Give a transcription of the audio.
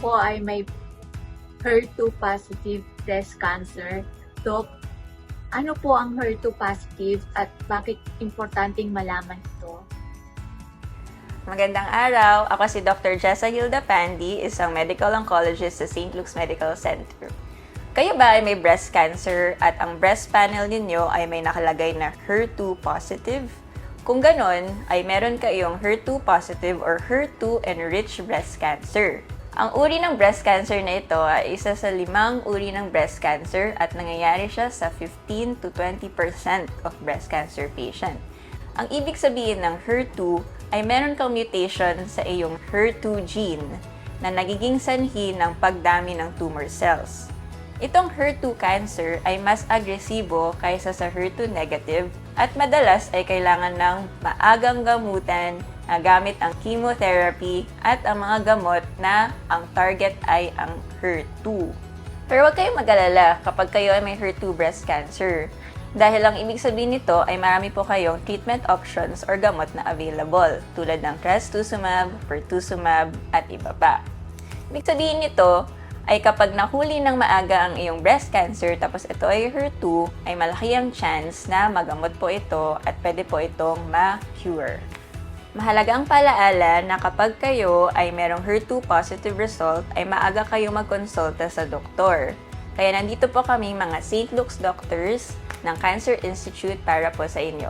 po ay may HER2 positive breast cancer. Dok, ano po ang HER2 positive at bakit importanteng malaman ito? Magandang araw. Ako si Dr. Jessa Hilda Pandy, isang medical oncologist sa St. Luke's Medical Center. Kayo ba ay may breast cancer at ang breast panel ninyo ay may nakalagay na HER2 positive? Kung ganon, ay meron kayong HER2 positive or HER2 enriched breast cancer. Ang uri ng breast cancer na ito ay isa sa limang uri ng breast cancer at nangyayari siya sa 15 to 20% of breast cancer patient. Ang ibig sabihin ng HER2 ay meron kang mutation sa iyong HER2 gene na nagiging sanhi ng pagdami ng tumor cells. Itong HER2 cancer ay mas agresibo kaysa sa HER2 negative at madalas ay kailangan ng maagang gamutan na gamit ang chemotherapy at ang mga gamot na ang target ay ang HER2. Pero huwag kayong mag-alala kapag kayo ay may HER2 breast cancer. Dahil ang ibig sabihin nito ay marami po kayong treatment options or gamot na available tulad ng trastuzumab, pertuzumab, at iba pa. Ibig sabihin nito ay kapag nahuli ng maaga ang iyong breast cancer tapos ito ay HER2, ay malaki ang chance na magamot po ito at pwede po itong ma-cure. Mahalaga ang palaala na kapag kayo ay merong HER2 positive result, ay maaga kayo magkonsulta sa doktor. Kaya nandito po kami mga St. Luke's doctors ng Cancer Institute para po sa inyo.